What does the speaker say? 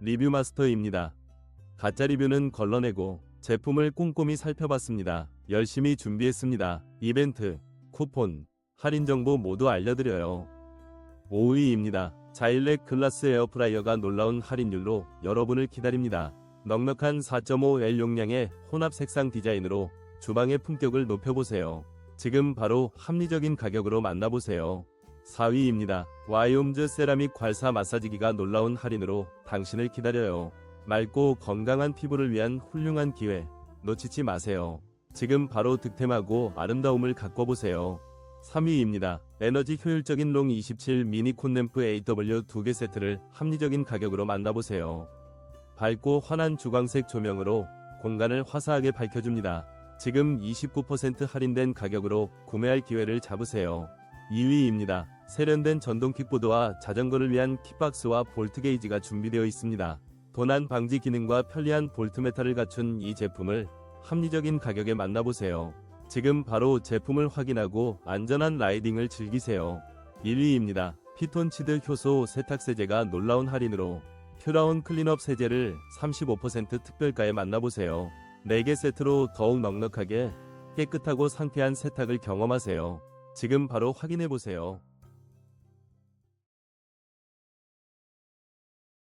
리뷰 마스터입니다. 가짜 리뷰는 걸러내고 제품을 꼼꼼히 살펴봤습니다. 열심히 준비했습니다. 이벤트, 쿠폰, 할인 정보 모두 알려드려요. 5위입니다. 자일렉 글라스 에어프라이어가 놀라운 할인율로 여러분을 기다립니다. 넉넉한 4.5L 용량의 혼합 색상 디자인으로 주방의 품격을 높여보세요. 지금 바로 합리적인 가격으로 만나보세요. 4위입니다. 와이옴즈 세라믹 괄사 마사지기가 놀라운 할인으로 당신을 기다려요. 맑고 건강한 피부를 위한 훌륭한 기회 놓치지 마세요. 지금 바로 득템하고 아름다움을 가꿔보세요. 3위입니다. 에너지 효율적인 롱 27 미니 콘램프 AW 2개 세트를 합리적인 가격으로 만나보세요. 밝고 환한 주광색 조명으로 공간을 화사하게 밝혀줍니다. 지금 29% 할인된 가격으로 구매할 기회를 잡으세요. 2위입니다. 세련된 전동 킥보드와 자전거를 위한 킥박스와 볼트 게이지가 준비되어 있습니다. 도난 방지 기능과 편리한 볼트 메탈을 갖춘 이 제품을 합리적인 가격에 만나보세요. 지금 바로 제품을 확인하고 안전한 라이딩을 즐기세요. 1위입니다. 피톤치드 효소 세탁세제가 놀라운 할인으로 퓨라운 클린업 세제를 35% 특별가에 만나보세요. 4개 세트로 더욱 넉넉하게 깨끗하고 상쾌한 세탁을 경험하세요. 지금 바로 확인해 보세요.